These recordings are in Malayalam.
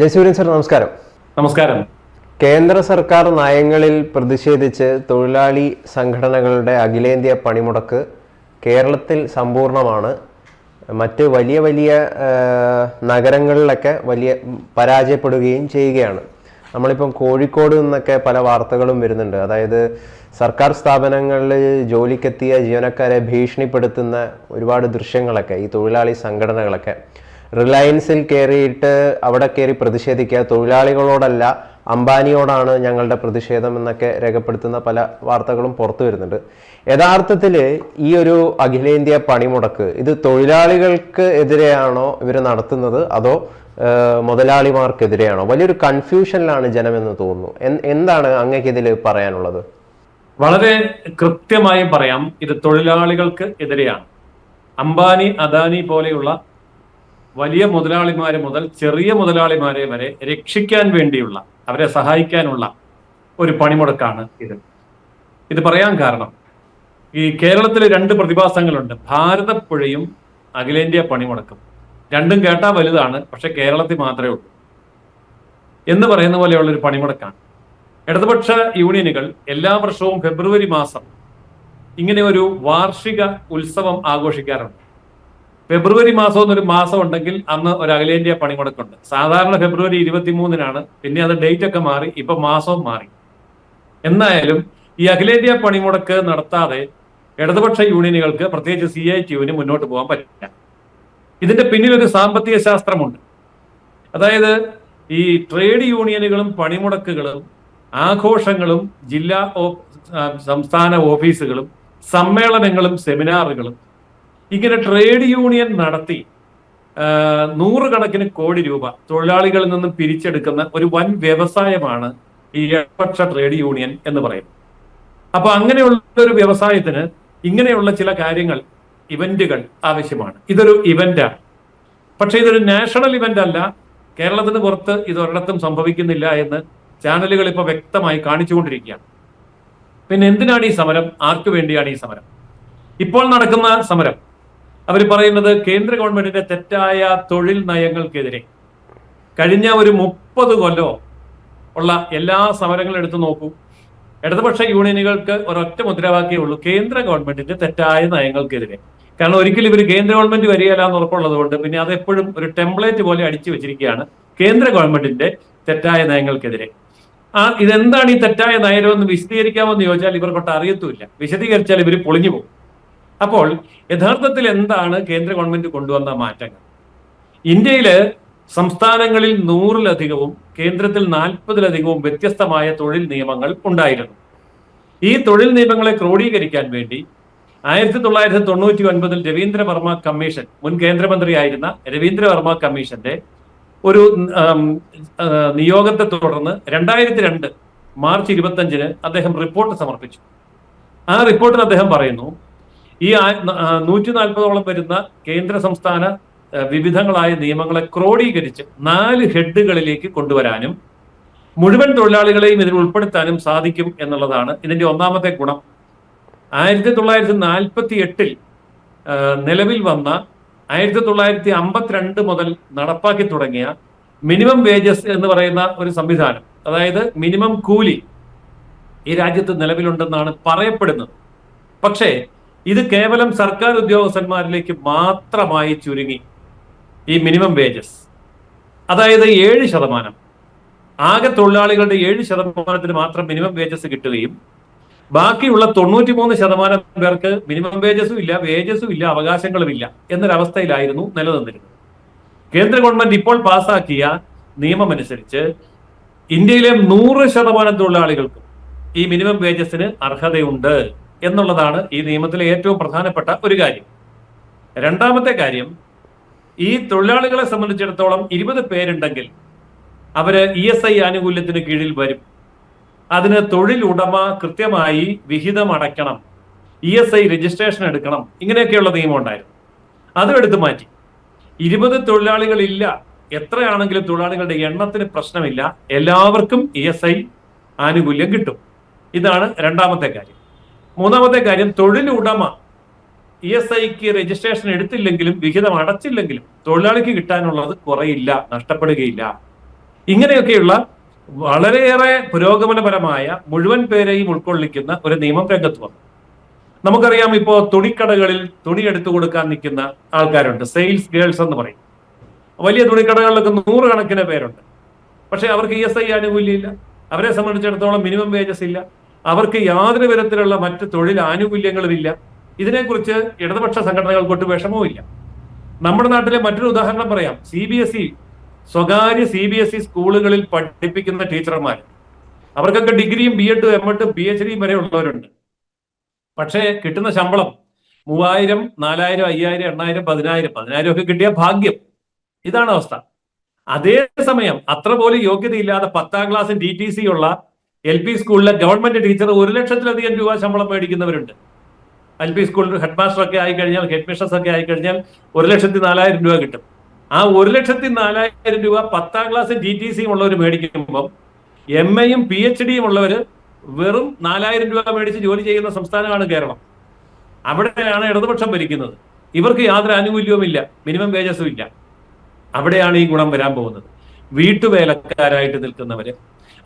ജയസൂര്യൻ സർ നമസ്കാരം. നമസ്കാരം. കേന്ദ്ര സർക്കാർ നയങ്ങളിൽ പ്രതിഷേധിച്ച് തൊഴിലാളി സംഘടനകളുടെ അഖിലേന്ത്യാ പണിമുടക്ക് കേരളത്തിൽ സമ്പൂർണമാണ്. മറ്റ് വലിയ വലിയ നഗരങ്ങളിലൊക്കെ വലിയ പരാജയപ്പെടുകയും ചെയ്യുകയാണ്. നമ്മളിപ്പം കോഴിക്കോട് നിന്നൊക്കെ പല വാർത്തകളും വരുന്നുണ്ട്. അതായത് സർക്കാർ സ്ഥാപനങ്ങളിൽ ജോലിക്കെത്തിയ ജീവനക്കാരെ ഭീഷണിപ്പെടുത്തുന്ന ഒരുപാട് ദൃശ്യങ്ങളൊക്കെ ഈ തൊഴിലാളി സംഘടനകളൊക്കെ. റിലയൻസിൽ കയറിയിട്ട് അവിടെ കയറി പ്രതിഷേധിക്കുക. തൊഴിലാളികളോടല്ല അംബാനിയോടാണ് ഞങ്ങളുടെ പ്രതിഷേധം എന്നൊക്കെ രേഖപ്പെടുത്തുന്ന പല വാർത്തകളും പുറത്തു വരുന്നുണ്ട്. യഥാർത്ഥത്തിൽ ഈ ഒരു അഖിലേന്ത്യാ പണിമുടക്ക് ഇത് തൊഴിലാളികൾക്ക് എതിരെയാണോ ഇവർ നടത്തുന്നത്? അതോ മുതലാളിമാർക്കെതിരെയാണോ? വലിയൊരു കൺഫ്യൂഷനിലാണ് ജനമെന്ന് തോന്നുന്നു. എന്താണ് അങ്ങക്ക് ഇതിൽ പറയാനുള്ളത്? വളരെ കൃത്യമായി പറയാം ഇത് തൊഴിലാളികൾക്ക് എതിരെയാണ്. അംബാനി അദാനി പോലെയുള്ള വലിയ മുതലാളിമാരെ മുതൽ ചെറിയ മുതലാളിമാരെ വരെ രക്ഷിക്കാൻ വേണ്ടിയുള്ള അവരെ സഹായിക്കാനുള്ള ഒരു പണിമുടക്കാണ് ഇത്. ഇത് പറയാൻ കാരണം ഈ കേരളത്തിൽ രണ്ട് പ്രതിഭാസങ്ങളുണ്ട്. ഭാരതപ്പുഴയും അഖിലേന്ത്യാ പണിമുടക്കും. രണ്ടും കേട്ടാൽ വലുതാണ് പക്ഷെ കേരളത്തിൽ മാത്രമേ ഉള്ളൂ. എന്ന് പറയുന്ന പോലെയുള്ള ഒരു പണിമുടക്കാണ്. ഇടതുപക്ഷ യൂണിയനുകൾ എല്ലാ വർഷവും ഫെബ്രുവരി മാസം ഇങ്ങനെ ഒരു വാർഷിക ഉത്സവം ആഘോഷിക്കാറുണ്ട്. ഫെബ്രുവരി മാസം എന്നൊരു മാസം ഉണ്ടെങ്കിൽ അന്ന് ഒരു അഖിലേന്ത്യാ പണിമുടക്കുണ്ട് സാധാരണ ഫെബ്രുവരി ഇരുപത്തിമൂന്നിനാണ് പിന്നെ അത് ഡേറ്റ് ഒക്കെ മാറി ഇപ്പൊ മാസവും മാറി. എന്നായാലും ഈ അഖിലേന്ത്യാ പണിമുടക്ക് നടത്താതെ ഇടതുപക്ഷ യൂണിയനുകൾക്ക് പ്രത്യേകിച്ച് സി ഐ ടിയുവിന് മുന്നോട്ട് പോകാൻ പറ്റില്ല. ഇതിന്റെ പിന്നിൽ ഒരു സാമ്പത്തിക ശാസ്ത്രമുണ്ട്. അതായത് ഈ ട്രേഡ് യൂണിയനുകളും പണിമുടക്കുകളും ആഘോഷങ്ങളും ജില്ലാ സംസ്ഥാന ഓഫീസുകളും സമ്മേളനങ്ങളും സെമിനാറുകളും ഇങ്ങനെ ട്രേഡ് യൂണിയൻ നടത്തി നൂറുകണക്കിന് കോടി രൂപ തൊഴിലാളികളിൽ നിന്നും പിരിച്ചെടുക്കുന്ന ഒരു വൻ വ്യവസായമാണ് ഈ ഇടപക്ഷ ട്രേഡ് യൂണിയൻ എന്ന് പറയുന്നത്. അപ്പൊ അങ്ങനെയുള്ള ഒരു വ്യവസായത്തിന് ഇങ്ങനെയുള്ള ചില കാര്യങ്ങൾ ഇവന്റുകൾ ആവശ്യമാണ്. ഇതൊരു ഇവന്റാണ് പക്ഷെ ഇതൊരു നാഷണൽ ഇവന്റ് അല്ല കേരളത്തിന് പുറത്ത് ഇത് ഒരിടത്തും സംഭവിക്കുന്നില്ല എന്ന് ചാനലുകൾ ഇപ്പൊ വ്യക്തമായി കാണിച്ചുകൊണ്ടിരിക്കുകയാണ്. പിന്നെ എന്തിനാണ് ഈ സമരം? ആർക്കു വേണ്ടിയാണ് ഈ സമരം? ഇപ്പോൾ നടക്കുന്ന സമരം അവർ പറയുന്നത് കേന്ദ്ര ഗവൺമെന്റിന്റെ തെറ്റായ തൊഴിൽ നയങ്ങൾക്കെതിരെ കഴിഞ്ഞ ഒരു മുപ്പത് കൊല്ലോ ഉള്ള എല്ലാ സമരങ്ങളും എടുത്തു നോക്കൂ. ഇടതുപക്ഷ യൂണിയനുകൾക്ക് ഒരൊറ്റ മുദ്രാവാക്യേ ഉള്ളൂ കേന്ദ്ര ഗവൺമെന്റിന്റെ തെറ്റായ നയങ്ങൾക്കെതിരെ. കാരണം ഒരിക്കലും ഇവർ കേന്ദ്ര ഗവൺമെന്റ് വരികയല്ല എന്ന് ഉറപ്പുള്ളത് കൊണ്ട് പിന്നെ അത് എപ്പോഴും ഒരു ടെംപ്ലേറ്റ് പോലെ അടിച്ചു വെച്ചിരിക്കുകയാണ് കേന്ദ്ര ഗവൺമെന്റിന്റെ തെറ്റായ നയങ്ങൾക്കെതിരെ. ആ ഇതെന്താണ് ഈ തെറ്റായ നയം എന്ന് വിശദീകരിക്കാമെന്ന് ചോദിച്ചാൽ ഇവർക്കൊട്ട് അറിയത്തുമില്ല. വിശദീകരിച്ചാൽ ഇവർ പൊളിഞ്ഞു പോകും. അപ്പോൾ യഥാർത്ഥത്തിൽ എന്താണ് കേന്ദ്ര ഗവൺമെന്റ് കൊണ്ടുവന്ന മാറ്റങ്ങൾ? ഇന്ത്യയിൽ സംസ്ഥാനങ്ങളിൽ നൂറിലധികവും കേന്ദ്രത്തിൽ നാൽപ്പതിലധികവും വ്യത്യസ്തമായ തൊഴിൽ നിയമങ്ങൾ ഉണ്ടായിരുന്നു. ഈ തൊഴിൽ നിയമങ്ങളെ ക്രോഡീകരിക്കാൻ വേണ്ടി ആയിരത്തി തൊള്ളായിരത്തി തൊണ്ണൂറ്റി ഒൻപതിൽ രവീന്ദ്ര വർമ്മ കമ്മീഷൻ മുൻ കേന്ദ്രമന്ത്രിയായിരുന്ന രവീന്ദ്ര വർമ്മ കമ്മീഷന്റെ ഒരു നിയോഗത്തെ തുടർന്ന് രണ്ടായിരത്തി രണ്ട് മാർച്ച് ഇരുപത്തഞ്ചിന് അദ്ദേഹം റിപ്പോർട്ട് സമർപ്പിച്ചു. ആ റിപ്പോർട്ടിൽ അദ്ദേഹം പറയുന്നു ഈ നൂറ്റി നാൽപ്പതോളം വരുന്ന കേന്ദ്ര സംസ്ഥാന വിവിധങ്ങളായ നിയമങ്ങളെ ക്രോഡീകരിച്ച് നാല് ഹെഡുകളിലേക്ക് കൊണ്ടുവരാനും മുഴുവൻ തൊഴിലാളികളെയും ഇതിൽ ഉൾപ്പെടുത്താനും സാധിക്കും എന്നുള്ളതാണ് ഇതിന്റെ ഒന്നാമത്തെ ഗുണം. ആയിരത്തി തൊള്ളായിരത്തി നാൽപ്പത്തി എട്ടിൽ നിലവിൽ വന്ന ആയിരത്തി തൊള്ളായിരത്തി അമ്പത്തിരണ്ട് മുതൽ നടപ്പാക്കി തുടങ്ങിയ മിനിമം വേജസ് എന്ന് പറയുന്ന ഒരു സംവിധാനം. അതായത് മിനിമം കൂലി ഈ രാജ്യത്ത് നിലവിലുണ്ടെന്നാണ് പറയപ്പെടുന്നത്. പക്ഷേ ഇത് കേവലം സർക്കാർ ഉദ്യോഗസ്ഥന്മാരിലേക്ക് മാത്രമായി ചുരുങ്ങി ഈ മിനിമം വേജസ്. അതായത് ഏഴ് ശതമാനം. ആകെ തൊഴിലാളികളുടെ ഏഴ് ശതമാനത്തിന് മാത്രം മിനിമം വേജസ് കിട്ടുകയും ബാക്കിയുള്ള തൊണ്ണൂറ്റിമൂന്ന് ശതമാനം പേർക്ക് മിനിമം വേജസും ഇല്ല വേജസും ഇല്ല അവകാശങ്ങളും ഇല്ല എന്നൊരവസ്ഥയിലായിരുന്നു നിലനിന്നിരുന്നത്. കേന്ദ്ര ഗവൺമെന്റ് ഇപ്പോൾ പാസാക്കിയ നിയമമനുസരിച്ച് ഇന്ത്യയിലെ നൂറ് ശതമാനം തൊഴിലാളികൾക്കും ഈ മിനിമം വേജസിന് അർഹതയുണ്ട്. എന്നുള്ളതാണ് ഈ നിയമത്തിലെ ഏറ്റവും പ്രധാനപ്പെട്ട ഒരു കാര്യം. രണ്ടാമത്തെ കാര്യം ഈ തൊഴിലാളികളെ സംബന്ധിച്ചിടത്തോളം ഇരുപത് പേരുണ്ടെങ്കിൽ അവർ ഇ എസ് ഐ ആനുകൂല്യത്തിന് കീഴിൽ വരും. അതിന് തൊഴിൽ ഉടമ കൃത്യമായി വിഹിതം അടയ്ക്കണം. ഇ എസ് ഐ രജിസ്ട്രേഷൻ എടുക്കണം. ഇങ്ങനെയൊക്കെയുള്ള നിയമം ഉണ്ടായിരുന്നു. അതും എടുത്തു മാറ്റി. ഇരുപത് തൊഴിലാളികളില്ല. എത്രയാണെങ്കിലും തൊഴിലാളികളുടെ എണ്ണത്തിന് പ്രശ്നമില്ല. എല്ലാവർക്കും ഇ എസ് ഐ ആനുകൂല്യം കിട്ടും. ഇതാണ് രണ്ടാമത്തെ കാര്യം. മൂന്നാമത്തെ കാര്യം തൊഴിലുടമ ഇ എസ് ഐക്ക് രജിസ്ട്രേഷൻ എടുത്തില്ലെങ്കിലും വിഹിതം അടച്ചില്ലെങ്കിലും തൊഴിലാളിക്ക് കിട്ടാനുള്ളത് കുറയില്ല നഷ്ടപ്പെടുകയില്ല. ഇങ്ങനെയൊക്കെയുള്ള വളരെയേറെ പുരോഗമനപരമായ മുഴുവൻ പേരെയും ഉൾക്കൊള്ളിക്കുന്ന ഒരു നിയമം രംഗത്ത് വന്നു. നമുക്കറിയാം ഇപ്പോ തുണിക്കടകളിൽ തുണി എടുത്തു കൊടുക്കാൻ നിൽക്കുന്ന ആൾക്കാരുണ്ട്. സെയിൽസ് ഗേൾസ് എന്ന് പറയും. വലിയ തുണിക്കടകളിലൊക്കെ നൂറുകണക്കിന് പേരുണ്ട്. പക്ഷെ അവർക്ക് ഇ എസ് ഐ ആനുകൂല്യമില്ല. അവരെ സംബന്ധിച്ചിടത്തോളം മിനിമം വേജസ് ഇല്ല. അവർക്ക് യാതൊരു വിധത്തിലുള്ള മറ്റ് തൊഴിൽ ആനുകൂല്യങ്ങളും ഇല്ല ഇതിനെക്കുറിച്ച് ഇടതുപക്ഷ സംഘടനകൾക്കൊട്ട് വിഷമവും ഇല്ല നമ്മുടെ നാട്ടിലെ മറ്റൊരു ഉദാഹരണം പറയാം. സി ബി എസ് ഇ സ്വകാര്യ സി ബി എസ് ഇ സ്കൂളുകളിൽ പഠിപ്പിക്കുന്ന ടീച്ചർമാർ. അവർക്കൊക്കെ ഡിഗ്രിയും ബി എഡും എം എഡും പി എച്ച് ഡിയും വരെ ഉള്ളവരുണ്ട്. പക്ഷേ കിട്ടുന്ന ശമ്പളം മൂവായിരം നാലായിരം അയ്യായിരം എണ്ണായിരം പതിനായിരം പതിനായിരം ഒക്കെ കിട്ടിയ ഭാഗ്യം. ഇതാണ് അവസ്ഥ. അതേ സമയം അത്ര പോലും യോഗ്യതയില്ലാതെ പത്താം ക്ലാസ് ഡി ടി സി ഉള്ള എൽ പി സ്കൂളിലെ ഗവൺമെന്റ് ടീച്ചർ ഒരു ലക്ഷത്തിലധികം രൂപ ശമ്പളം മേടിക്കുന്നവരുണ്ട്. എൽ പി സ്കൂളിൽ ഹെഡ് മാസ്റ്റർ ഒക്കെ ആയി കഴിഞ്ഞാൽ ഹെഡ് മിസ്ട്രസ് ഒക്കെ ആയി കഴിഞ്ഞാൽ ഒരു ലക്ഷത്തി നാലായിരം രൂപ കിട്ടും. ആ ഒരു ലക്ഷത്തി നാലായിരം രൂപ പത്താം ക്ലാസ് ഡി ടി സിയും ഉള്ളവർ മേടിക്കുമ്പോൾ എം എയും പി എച്ച് ഡിയും ഉള്ളവർ വെറും നാലായിരം രൂപ മേടിച്ച് ജോലി ചെയ്യുന്ന സംസ്ഥാനമാണ് കേരളം. അവിടെയാണ് ഇടതുപക്ഷം ഭരിക്കുന്നത്. ഇവർക്ക് യാതൊരു ആനുകൂല്യവും ഇല്ല. മിനിമം വേജസും ഇല്ല. അവിടെയാണ് ഈ ഗുണം വരാൻ പോകുന്നത്. വീട്ടുവേലക്കാരായിട്ട് നിൽക്കുന്നവര്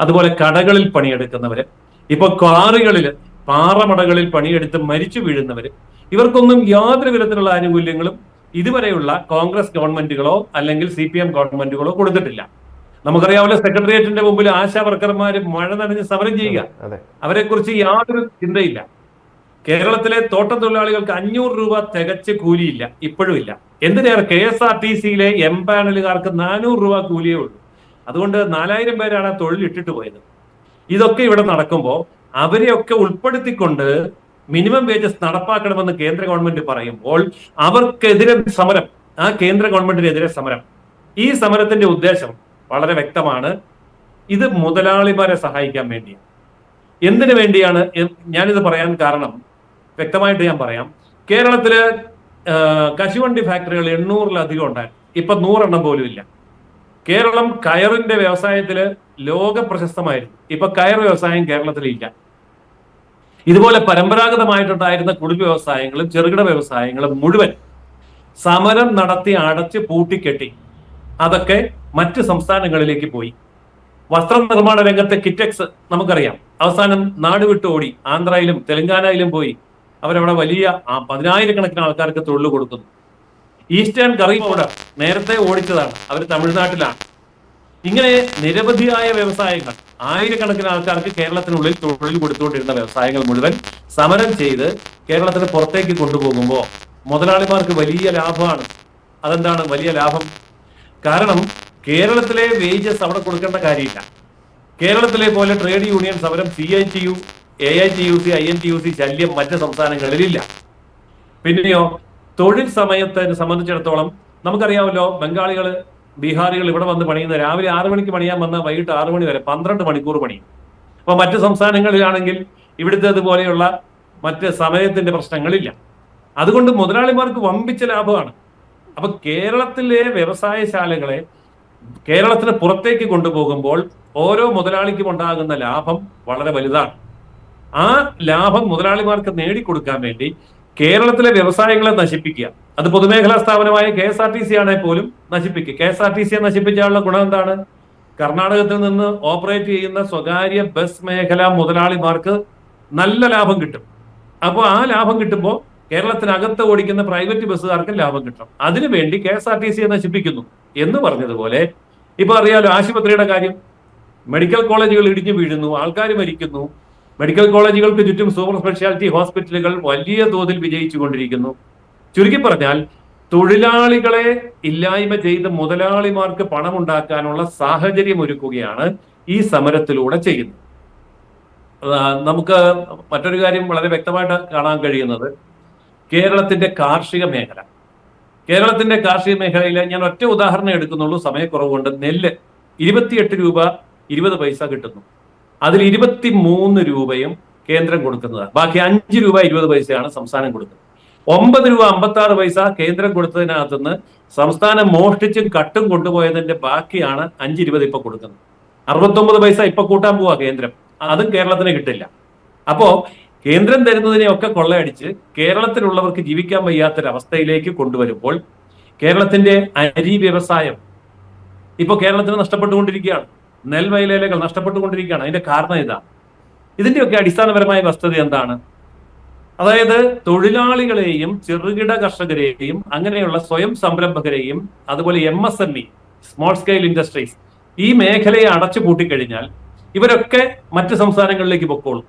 അതുപോലെ കടകളിൽ പണിയെടുക്കുന്നവര് ഇപ്പൊ ക്വാറികളിൽ പാറമടകളിൽ പണിയെടുത്ത് മരിച്ചു വീഴുന്നവര് ഇവർക്കൊന്നും യാതൊരു വിധത്തിലുള്ള ആനുകൂല്യങ്ങളും ഇതുവരെയുള്ള കോൺഗ്രസ് ഗവൺമെന്റുകളോ അല്ലെങ്കിൽ സി പി എം ഗവൺമെന്റുകളോ കൊടുത്തിട്ടില്ല. നമുക്കറിയാമല്ലോ സെക്രട്ടേറിയറ്റിന്റെ മുമ്പിൽ ആശാ വർക്കർമാർ മഴ നനഞ്ഞ് സമരം ചെയ്യുക. അവരെ കുറിച്ച് യാതൊരു ചിന്തയില്ല. കേരളത്തിലെ തോട്ടം തൊഴിലാളികൾക്ക് അഞ്ഞൂറ് രൂപ തികച്ച് കൂലിയില്ല ഇപ്പോഴും ഇല്ല. എന്തിനേറെ കെ എസ് ആർ ടി സിയിലെ എം പാനലുകാർക്ക് നാനൂറ് രൂപ കൂലിയേ ഉള്ളൂ. അതുകൊണ്ട് നാലായിരം പേരാണ് ആ തൊഴിൽ ഇട്ടിട്ട് പോയത്. ഇതൊക്കെ ഇവിടെ നടക്കുമ്പോൾ അവരെയൊക്കെ ഉൾപ്പെടുത്തിക്കൊണ്ട് മിനിമം വേജസ് നടപ്പാക്കണമെന്ന് കേന്ദ്ര ഗവൺമെന്റ് പറയുമ്പോൾ അവർക്കെതിരെ സമരം ആ കേന്ദ്ര ഗവൺമെന്റിനെതിരെ സമരം. ഈ സമരത്തിന്റെ ഉദ്ദേശം വളരെ വ്യക്തമാണ്. ഇത് മുതലാളിമാരെ സഹായിക്കാൻ വേണ്ടിയാണ്. എന്തിനു വേണ്ടിയാണ്? ഞാനിത് പറയാൻ കാരണം വ്യക്തമായിട്ട് ഞാൻ പറയാം. കേരളത്തിൽ കശുവണ്ടി ഫാക്ടറികൾ എണ്ണൂറിലധികം ഉണ്ടായിരുന്നു. ഇപ്പൊ നൂറെണ്ണം പോലും ഇല്ല. കേരളം കയറിന്റെ വ്യവസായത്തിൽ ലോക പ്രശസ്തമായിരുന്നു. ഇപ്പൊ കയർ വ്യവസായം കേരളത്തിലില്ല. ഇതുപോലെ പരമ്പരാഗതമായിട്ടുണ്ടായിരുന്ന കുടുംബ വ്യവസായങ്ങളും ചെറുകിട വ്യവസായങ്ങളും മുഴുവൻ സമരം നടത്തി അടച്ച് പൂട്ടിക്കെട്ടി. അതൊക്കെ മറ്റ് സംസ്ഥാനങ്ങളിലേക്ക് പോയി. വസ്ത്ര നിർമ്മാണ രംഗത്തെ കിറ്റക്സ് നമുക്കറിയാം. അവസാനം നാട് വിട്ട് ഓടി ആന്ധ്രയിലും തെലങ്കാനയിലും പോയി അവരവിടെ വലിയ പതിനായിരക്കണക്കിന് ആൾക്കാർക്ക് തൊഴിൽ കൊടുക്കുന്നു. ഈസ്റ്റേൺ പൗഡർ നേരത്തെ ഓടിച്ചതാണ്. അവർ തമിഴ്നാട്ടിലാണ്. ഇങ്ങനെ നിരവധിയായ വ്യവസായങ്ങൾ ആയിരക്കണക്കിന് ആൾക്കാർക്ക് കേരളത്തിനുള്ളിൽ തൊഴിൽ കൊടുത്തുകൊണ്ടിരുന്ന വ്യവസായങ്ങൾ മുഴുവൻ സമരം ചെയ്ത് കേരളത്തിന് പുറത്തേക്ക് കൊണ്ടുപോകുമ്പോൾ മുതലാളിമാർക്ക് വലിയ ലാഭമാണ്. അതെന്താണ് വലിയ ലാഭം? കാരണം കേരളത്തിലെ വേജസ് അവിടെ കൊടുക്കേണ്ട കാര്യമില്ല. കേരളത്തിലെ പോലെ ട്രേഡ് യൂണിയൻ സമരം C I T U A I T U C I N T U C ശല്യം മറ്റ് സംസ്ഥാനങ്ങളിലില്ല. പിന്നെയോ തൊഴിൽ സമയത്തെ സംബന്ധിച്ചിടത്തോളം നമുക്കറിയാമല്ലോ ബംഗാളികൾ ബീഹാറികൾ ഇവിടെ വന്ന് പണിയുന്ന രാവിലെ ആറു മണിക്ക് പണിയാൻ വന്ന വൈകിട്ട് ആറു മണി വരെ പന്ത്രണ്ട് മണിക്കൂർ പണിയും അപ്പൊ മറ്റു സംസ്ഥാനങ്ങളിലാണെങ്കിൽ ഇവിടുത്തേതുപോലെയുള്ള മറ്റ് സമയത്തിന്റെ പ്രശ്നങ്ങളില്ല. അതുകൊണ്ട് മുതലാളിമാർക്ക് വമ്പിച്ച ലാഭമാണ്. അപ്പൊ കേരളത്തിലെ വ്യവസായശാലകളെ കേരളത്തിന് പുറത്തേക്ക് കൊണ്ടുപോകുമ്പോൾ ഓരോ മുതലാളിക്കും ഉണ്ടാകുന്ന ലാഭം വളരെ വലുതാണ്. ആ ലാഭം മുതലാളിമാർക്ക് നേടിക്കൊടുക്കാൻ വേണ്ടി കേരളത്തിലെ വ്യവസായങ്ങളെ നശിപ്പിക്കുക. അത് പൊതുമേഖലാ സ്ഥാപനമായ K S R T C ആണെങ്കിൽ പോലും നശിപ്പിക്കുക. കെ എസ് ആർ ടി സിയെ നശിപ്പിച്ചാലുള്ള ഗുണം എന്താണ്? കർണാടകത്തിൽ നിന്ന് ഓപ്പറേറ്റ് ചെയ്യുന്ന സ്വകാര്യ ബസ് മേഖല മുതലാളിമാർക്ക് നല്ല ലാഭം കിട്ടും. അപ്പോൾ ആ ലാഭം കിട്ടുമ്പോൾ കേരളത്തിനകത്ത് ഓടിക്കുന്ന പ്രൈവറ്റ് ബസ്സുകാർക്ക് ലാഭം കിട്ടും. അതിനുവേണ്ടി കെ എസ് ആർ ടി സിയെ നശിപ്പിക്കുന്നു എന്ന് പറഞ്ഞതുപോലെ ഇപ്പൊ അറിയാലോ ആശുപത്രിയുടെ കാര്യം. മെഡിക്കൽ കോളേജുകൾ ഇടിഞ്ഞു വീഴുന്നു ആൾക്കാർ മരിക്കുന്നു. മെഡിക്കൽ കോളേജുകൾക്ക് ചുറ്റും സൂപ്പർ സ്പെഷ്യാലിറ്റി ഹോസ്പിറ്റലുകൾ വലിയ തോതിൽ വിജയിച്ചു കൊണ്ടിരിക്കുന്നു ചുരുക്കി പറഞ്ഞാൽ തൊഴിലാളികളെ ഇല്ലായ്മ ചെയ്ത് മുതലാളിമാർക്ക് പണമുണ്ടാക്കാനുള്ള സാഹചര്യം ഒരുക്കുകയാണ് ഈ സമരത്തിലൂടെ ചെയ്യുന്നത്. നമുക്ക് മറ്റൊരു കാര്യം വളരെ വ്യക്തമായിട്ട് കാണാൻ കഴിയുന്നത്. കേരളത്തിന്റെ കാർഷിക മേഖല. കേരളത്തിന്റെ കാർഷിക മേഖലയിൽ ഞാൻ ഒറ്റ ഉദാഹരണം എടുക്കുന്നുള്ളൂ സമയക്കുറവുകൊണ്ട് നെല്ല് ഇരുപത്തിയെട്ട് രൂപ ഇരുപത് പൈസ കിട്ടുന്നു. അതിൽ ഇരുപത്തി മൂന്ന് രൂപയും കേന്ദ്രം കൊടുക്കുന്നതാണ്. ബാക്കി അഞ്ച് രൂപ ഇരുപത് പൈസയാണ് സംസ്ഥാനം കൊടുക്കുന്നത്. ഒമ്പത് രൂപ അമ്പത്തി ആറ് പൈസ കേന്ദ്രം കൊടുത്തതിനകത്തുനിന്ന് സംസ്ഥാനം മോഷ്ടിച്ചും കട്ടും കൊണ്ടുപോയതിന്റെ ബാക്കിയാണ് അഞ്ച് ഇരുപത് ഇപ്പൊ കൊടുക്കുന്നത്. അറുപത്തൊമ്പത് പൈസ ഇപ്പൊ കൂട്ടാൻ പോവാ കേന്ദ്രം. അതും കേരളത്തിന് കിട്ടില്ല. അപ്പോ കേന്ദ്രം തരുന്നതിനെ ഒക്കെ കൊള്ളയടിച്ച് കേരളത്തിലുള്ളവർക്ക് ജീവിക്കാൻ വയ്യാത്തൊരവസ്ഥയിലേക്ക് കൊണ്ടുവരുമ്പോൾ കേരളത്തിന്റെ അരി വ്യവസായം ഇപ്പൊ കേരളത്തിന് നഷ്ടപ്പെട്ടുകൊണ്ടിരിക്കുകയാണ്. നെൽവയലേലകൾ നഷ്ടപ്പെട്ടുകൊണ്ടിരിക്കുകയാണ്. അതിന്റെ കാരണം ഇതാ. ഇതിന്റെയൊക്കെ അടിസ്ഥാനപരമായ വസ്തുത എന്താണ്? അതായത് തൊഴിലാളികളെയും ചെറുകിട കർഷകരെയും അങ്ങനെയുള്ള സ്വയം സംരംഭകരെയും അതുപോലെ M S M E small scale industries ഈ മേഖലയെ അടച്ചു പൂട്ടിക്കഴിഞ്ഞാൽ ഇവരൊക്കെ മറ്റ് സംസ്ഥാനങ്ങളിലേക്ക് പൊക്കോളും.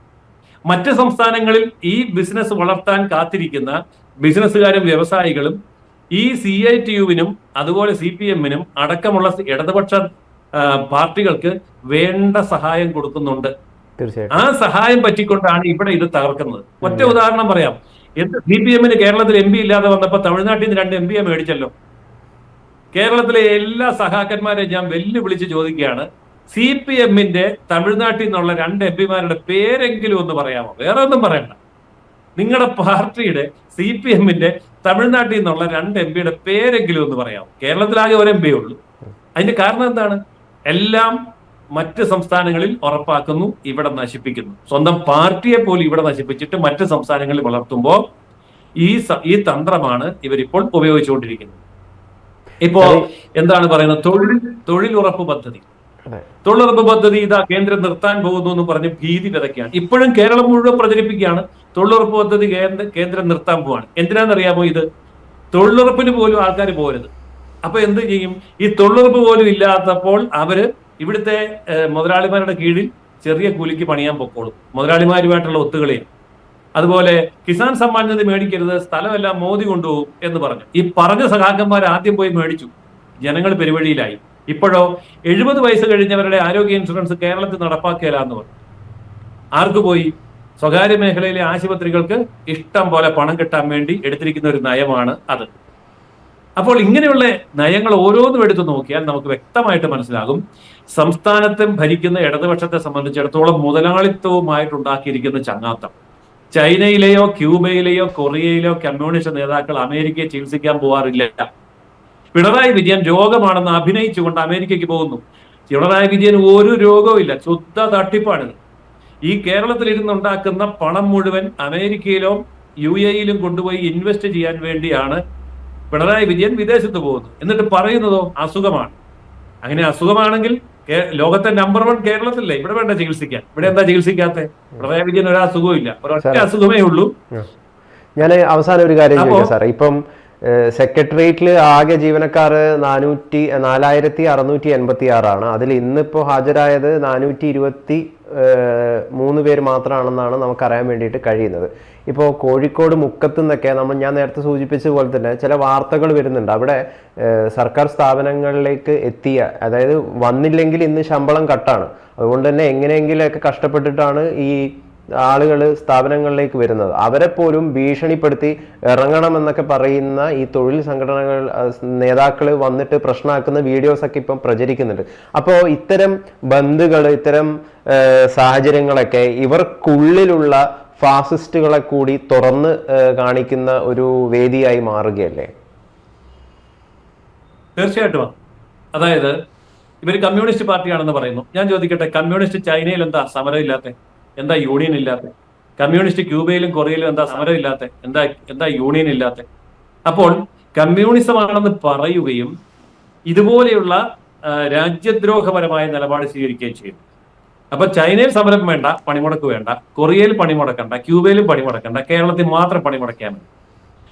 മറ്റ് സംസ്ഥാനങ്ങളിൽ ഈ ബിസിനസ് വളർത്താൻ കാത്തിരിക്കുന്ന ബിസിനസ്സുകാരും വ്യവസായികളും ഈ സി ഐ ടി യുവിനും അതുപോലെ സി പി എമ്മിനും അടക്കമുള്ള ഇടതുപക്ഷ പാർട്ടികൾക്ക് വേണ്ട സഹായം കൊടുക്കുന്നുണ്ട്. ആ സഹായം പറ്റിക്കൊണ്ടാണ് ഇവിടെ ഇത് തകർക്കുന്നത്. ഒറ്റ ഉദാഹരണം പറയാം. എന്ത് സി പി എമ്മിന് കേരളത്തിൽ എം പി ഇല്ലാതെ വന്നപ്പോ തമിഴ്നാട്ടിൽ നിന്ന് രണ്ട് എം പിയെ മേടിച്ചല്ലോ. കേരളത്തിലെ എല്ലാ സഹാക്കന്മാരെയും ഞാൻ വെല്ലുവിളിച്ച് ചോദിക്കുകയാണ് സി പി എമ്മിന്റെ തമിഴ്നാട്ടിൽ നിന്നുള്ള രണ്ട് എം പിമാരുടെ പേരെങ്കിലും ഒന്ന് പറയാമോ? വേറെ ഒന്നും പറയണ്ട. നിങ്ങളുടെ പാർട്ടിയുടെ സി പി എമ്മിന്റെ തമിഴ്നാട്ടിൽ നിന്നുള്ള രണ്ട് എം പിയുടെ പേരെങ്കിലും ഒന്ന് പറയാമോ? കേരളത്തിലാകെ ഒരു എം പി ഉള്ളൂ. അതിന്റെ കാരണം എന്താണ്? എല്ലാം മറ്റ് സംസ്ഥാനങ്ങളിൽ ഉറപ്പാക്കുന്നു ഇവിടെ നശിപ്പിക്കുന്നു. സ്വന്തം പാർട്ടിയെ പോലും ഇവിടെ നശിപ്പിച്ചിട്ട് മറ്റ് സംസ്ഥാനങ്ങളിൽ വളർത്തുമ്പോൾ ഈ ഈ തന്ത്രമാണ് ഇവരിപ്പോൾ ഉപയോഗിച്ചുകൊണ്ടിരിക്കുന്നത്. ഇപ്പോ എന്താണ് പറയുന്നത്? തൊഴിൽ തൊഴിലുറപ്പ് പദ്ധതി. തൊഴിലുറപ്പ് പദ്ധതി ഇതാ കേന്ദ്രം നിർത്താൻ പോകുന്നു എന്ന് പറഞ്ഞ് ഭീതി വിതയ്ക്കുകയാണ് ഇപ്പോഴും കേരളം മുഴുവൻ പ്രചരിപ്പിക്കുകയാണ് തൊഴിലുറപ്പ് പദ്ധതി കേന്ദ്ര കേന്ദ്രം നിർത്താൻ പോവാണ്. എന്തിനാണെന്നറിയാമോ ഇത്? തൊഴിലുറപ്പിന് പോലും ആൾക്കാർ പോരുത് അപ്പൊ എന്ത് ചെയ്യും? ഈ തൊഴിലുറപ്പ് പോലും ഇല്ലാത്തപ്പോൾ അവർ ഇവിടുത്തെ മുതലാളിമാരുടെ കീഴിൽ ചെറിയ കൂലിക്ക് പണിയാൻ പൊക്കോളും. മുതലാളിമാരുമായിട്ടുള്ള ഒത്തുകളിയും അതുപോലെ കിസാൻ സമ്മാൻ നിധി മേടിക്കരുത് സ്ഥലമെല്ലാം മോദി കൊണ്ടുപോകും എന്ന് പറഞ്ഞു. ഈ പറഞ്ഞ സഖാക്കന്മാർ ആദ്യം പോയി മേടിച്ചു. ജനങ്ങൾ പെരുവഴിയിലായി. ഇപ്പോഴോ എഴുപത് വയസ്സ് കഴിഞ്ഞവരുടെ ആരോഗ്യ ഇൻഷുറൻസ് കേരളത്തിൽ നടപ്പാക്കിയല്ല എന്ന് പറഞ്ഞു. ആർക്ക് പോയി? സ്വകാര്യ മേഖലയിലെ ആശുപത്രികൾക്ക് ഇഷ്ടം പോലെ പണം കിട്ടാൻ വേണ്ടി എടുത്തിരിക്കുന്ന ഒരു നയമാണ് അത്. അപ്പോൾ ഇങ്ങനെയുള്ള നയങ്ങൾ ഓരോന്നും എടുത്തു നോക്കിയാൽ നമുക്ക് വ്യക്തമായിട്ട് മനസ്സിലാകും. സംസ്ഥാനത്തെ ഭരിക്കുന്ന ഇടതുപക്ഷത്തെ സംബന്ധിച്ചിടത്തോളം മുതലാളിത്തവുമായിട്ടുണ്ടാക്കിയിരിക്കുന്ന ചങ്ങാത്തം. ചൈനയിലെയോ ക്യൂബയിലെയോ കൊറിയയിലെയോ കമ്മ്യൂണിസ്റ്റ് നേതാക്കൾ അമേരിക്കയെ ചികിത്സിക്കാൻ പോവാറില്ല. പിണറായി വിജയൻ രോഗമാണെന്ന് അഭിനയിച്ചുകൊണ്ട് അമേരിക്കയ്ക്ക് പോകുന്നു. പിണറായി വിജയൻ ഒരു രോഗവും ഇല്ല ശുദ്ധ തട്ടിപ്പാണിത്. ഈ കേരളത്തിൽ ഇരുന്നുണ്ടാക്കുന്ന പണം മുഴുവൻ അമേരിക്കയിലും യു എയിലും കൊണ്ടുപോയി ഇൻവെസ്റ്റ് ചെയ്യാൻ വേണ്ടിയാണ് പിണറായി വിജയൻ വിദേശത്ത് പോകുന്നു. എന്നിട്ട് പറയുന്നതോ അസുഖമാണ്. അങ്ങനെ അസുഖമാണെങ്കിൽ ലോകത്തെ നമ്പർ വൺ കേരളത്തിലല്ലേ? ഇവിടെ വേണ്ട ചികിത്സിക്കാൻ. ഇവിടെ എന്താ ചികിത്സിക്കാത്ത? പിണറായി വിജയൻ ഒരു അസുഖവും ഇല്ല. ഒരൊറ്റ അസുഖമേ ഉള്ളൂ. ഞാൻ അവസാനം ഒരു കാര്യം ചോദിക്കാം സാറേ. ഇപ്പം സെക്രട്ടേറിയറ്റിൽ ആകെ ജീവനക്കാർ നാനൂറ്റി നാലായിരത്തി അറുന്നൂറ്റി എൺപത്തി ആറാണ് അതിൽ ഇന്നിപ്പോൾ ഹാജരായത് നാനൂറ്റി ഇരുപത്തി മൂന്ന് പേര് മാത്രമാണെന്നാണ് നമുക്കറിയാൻ വേണ്ടിയിട്ട് കഴിയുന്നത്. ഇപ്പോൾ കോഴിക്കോട് മുക്കത്തു നിന്നൊക്കെ നമ്മൾ ഞാൻ നേരത്തെ സൂചിപ്പിച്ച പോലെ തന്നെ ചില വാർത്തകൾ വരുന്നുണ്ട്. അവിടെ സർക്കാർ സ്ഥാപനങ്ങളിലേക്ക് എത്തിയ അതായത് വന്നില്ലെങ്കിൽ ഇന്ന് ശമ്പളം കട്ടാണ്. അതുകൊണ്ട് തന്നെ എങ്ങനെയെങ്കിലുമൊക്കെ കഷ്ടപ്പെട്ടിട്ടാണ് ഈ ആളുകൾ സ്ഥാപനങ്ങളിലേക്ക് വരുന്നത്. അവരെ പോലും ഭീഷണിപ്പെടുത്തി ഇറങ്ങണമെന്നൊക്കെ പറയുന്ന ഈ തൊഴിൽ സംഘടനകൾ നേതാക്കൾ വന്നിട്ട് പ്രശ്നമാക്കുന്ന വീഡിയോസ് ഒക്കെ ഇപ്പം പ്രചരിക്കുന്നുണ്ട്. അപ്പോൾ ഇത്തരം ബന്ധുകൾ ഇത്തരം സാഹചര്യങ്ങളൊക്കെ ഇവർക്കുള്ളിലുള്ള ഫാസിസ്റ്റുകളെ കൂടി തുറന്ന് കാണിക്കുന്ന ഒരു വേദിയായി മാറുകയല്ലേ? തീർച്ചയായിട്ടും. അതായത് ഇവർ കമ്മ്യൂണിസ്റ്റ് പാർട്ടിയാണെന്ന് പറയുന്നു. ഞാൻ ചോദിക്കട്ടെ കമ്മ്യൂണിസ്റ്റ് ചൈനയിൽ എന്താ സമരം ഇല്ലാത്ത എന്താ യൂണിയൻ ഇല്ലാത്ത? കമ്മ്യൂണിസ്റ്റ് ക്യൂബയിലും കൊറിയയിലും എന്താ സമരം ഇല്ലാത്ത? എന്താ എന്താ യൂണിയൻ ഇല്ലാത്ത? അപ്പോൾ കമ്മ്യൂണിസമാണെന്ന് പറയുകയും ഇതുപോലെയുള്ള രാജ്യദ്രോഹപരമായ നിലപാട് സ്വീകരിക്കുകയും ചെയ്യും അപ്പൊ ചൈനയിൽ സമരം വേണ്ട പണിമുടക്ക് വേണ്ട. കൊറിയയിൽ പണിമുടക്കണ്ട ക്യൂബയിലും പണിമുടക്കണ്ട കേരളത്തിൽ മാത്രം പണിമുടക്കാൻ മതി.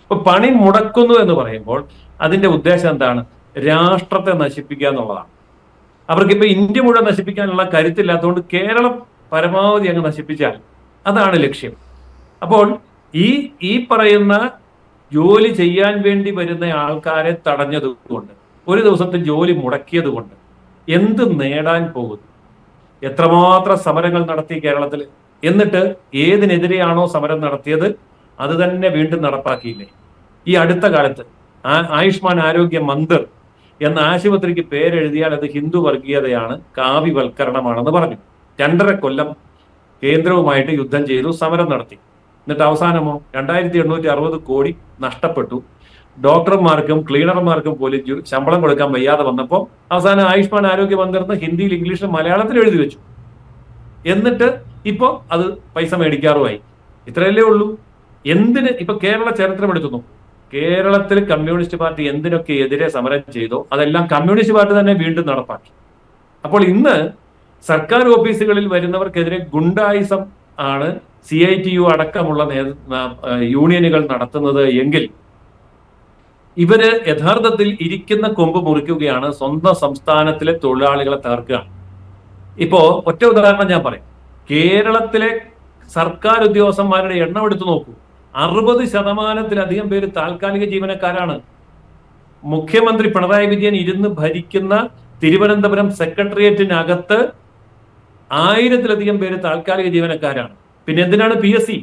അപ്പൊ പണി മുടക്കുന്നു എന്ന് പറയുമ്പോൾ അതിന്റെ ഉദ്ദേശം എന്താണ്? രാഷ്ട്രത്തെ നശിപ്പിക്കുക എന്നുള്ളതാണ്. അവർക്ക് ഇപ്പൊ ഇന്ത്യ മുഴുവൻ നശിപ്പിക്കാനുള്ള കരുത്തില്ലാത്തതുകൊണ്ട് കേരളം പരമാവധി അങ്ങ് നശിപ്പിച്ചാൽ അതാണ് ലക്ഷ്യം. അപ്പോൾ ഈ ഈ പറയുന്ന ജോലി ചെയ്യാൻ വേണ്ടി വരുന്ന ആൾക്കാരെ തടഞ്ഞതുകൊണ്ട് ഒരു ദിവസത്തെ ജോലി മുടക്കിയത് കൊണ്ട് എന്ത് നേടാൻ പോകുന്നു? എത്രമാത്രം സമരങ്ങൾ നടത്തി കേരളത്തിൽ? എന്നിട്ട് ഏതിനെതിരെയാണോ സമരം നടത്തിയത്? അത് തന്നെ വീണ്ടും നടപ്പാക്കിയില്ലേ? ഈ അടുത്ത കാലത്ത് ആയുഷ്മാൻ ആരോഗ്യ മന്ദിർ എന്ന ആശുപത്രിക്ക് പേരെഴുതിയാൽ അത് ഹിന്ദു വർഗീയതയാണ് കാവ്യവൽക്കരണമാണെന്ന് പറഞ്ഞു. രണ്ടര കൊല്ലം കേന്ദ്രവുമായിട്ട് യുദ്ധം ചെയ്തു സമരം നടത്തി. എന്നിട്ട് അവസാനമോ രണ്ടായിരത്തി എണ്ണൂറ്റി അറുപത് കോടി നഷ്ടപ്പെട്ടു. ഡോക്ടർമാർക്കും ക്ലീനർമാർക്കും പോലും ശമ്പളം കൊടുക്കാൻ വയ്യാതെ വന്നപ്പോൾ അവസാനം ആയുഷ്മാൻ ആരോഗ്യ മന്ത്രിന്ന് ഹിന്ദിയിൽ ഇംഗ്ലീഷിലും മലയാളത്തിൽ എഴുതി വെച്ചു. എന്നിട്ട് ഇപ്പോൾ അത് പൈസ മേടിക്കാറുമായി. ഇത്രയല്ലേ ഉള്ളൂ. എന്തിന് ഇപ്പൊ കേരള ചരിത്രം എടുത്തു കേരളത്തിൽ കമ്മ്യൂണിസ്റ്റ് പാർട്ടി എന്തിനൊക്കെ എതിരെ സമരം ചെയ്തോ അതെല്ലാം കമ്മ്യൂണിസ്റ്റ് പാർട്ടി തന്നെ വീണ്ടും നടപ്പാക്കി. അപ്പോൾ ഇന്ന് സർക്കാർ ഓഫീസുകളിൽ വരുന്നവർക്കെതിരെ ഗുണ്ടായിസം ആണ് സി ഐ ടി യു അടക്കമുള്ള യൂണിയനുകൾ നടത്തുന്നത് എങ്കിൽ ഇവർ യഥാർത്ഥത്തിൽ ഇരിക്കുന്ന കൊമ്പ് മുറിക്കുകയാണ് സ്വന്തം സംസ്ഥാനത്തിലെ തൊഴിലാളികളെ തകർക്കുകയാണ്. ഇപ്പോ ഒറ്റ ഉദാഹരണം ഞാൻ പറയും. കേരളത്തിലെ സർക്കാർ ഉദ്യോഗസ്ഥന്മാരുടെ എണ്ണം എടുത്തു നോക്കൂ. അറുപത് ശതമാനത്തിലധികം പേര് താൽക്കാലിക ജീവനക്കാരാണ്. മുഖ്യമന്ത്രി പിണറായി വിജയൻ ഇരുന്ന് ഭരിക്കുന്ന തിരുവനന്തപുരം സെക്രട്ടേറിയറ്റിനകത്ത് ആയിരത്തിലധികം പേര് താൽക്കാലിക ജീവനക്കാരാണ്. പിന്നെ എന്തിനാണ് പി എസ് സി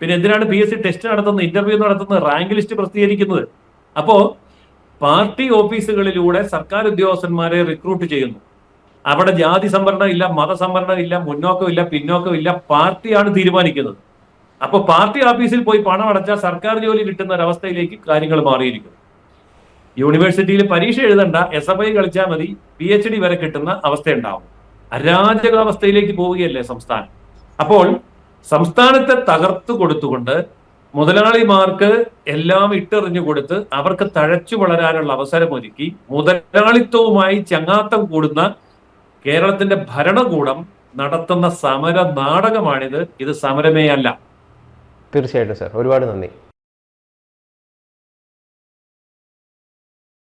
പിന്നെ എന്തിനാണ് പി എസ് സി ടെസ്റ്റ് നടത്തുന്നത് ഇന്റർവ്യൂ നടത്തുന്നത് റാങ്ക് ലിസ്റ്റ് പ്രസിദ്ധീകരിക്കുന്നത്? അപ്പോ പാർട്ടി ഓഫീസുകളിലൂടെ സർക്കാർ ഉദ്യോഗസ്ഥന്മാരെ റിക്രൂട്ട് ചെയ്യുന്നു. അവിടെ ജാതി സംവരണം ഇല്ല മതസംവരണം ഇല്ല മുന്നോക്കമില്ല പിന്നോക്കമില്ല പാർട്ടിയാണ് തീരുമാനിക്കുന്നത്. അപ്പൊ പാർട്ടി ഓഫീസിൽ പോയി പണം അടച്ചാൽ സർക്കാർ ജോലി കിട്ടുന്ന ഒരവസ്ഥയിലേക്ക് കാര്യങ്ങൾ മാറിയിരിക്കുന്നു. യൂണിവേഴ്സിറ്റിയിൽ പരീക്ഷ എഴുതണ്ട എസ് എഫ് ഐ കളിച്ചാൽ മതി പി എച്ച് ഡി വരെ കിട്ടുന്ന അവസ്ഥയുണ്ടാവും. അരാജകാവസ്ഥയിലേക്ക് പോവുകയല്ലേ സംസ്ഥാനം? അപ്പോൾ സംസ്ഥാനത്തെ തകർത്തു കൊടുത്തുകൊണ്ട് മുതലാളിമാർക്ക് എല്ലാം ഇട്ടെറിഞ്ഞു കൊടുത്ത് അവർക്ക് തഴച്ചു വളരാനുള്ള അവസരമൊരുക്കി മുതലാളിത്തവുമായി ചങ്ങാത്തം കൂടുന്ന കേരളത്തിന്റെ ഭരണകൂടം നടത്തുന്ന സമര നാടകമാണിത് ഇത് സമരമേ അല്ല തീർച്ചയായിട്ടും സാർ. ഒരുപാട് നന്ദി.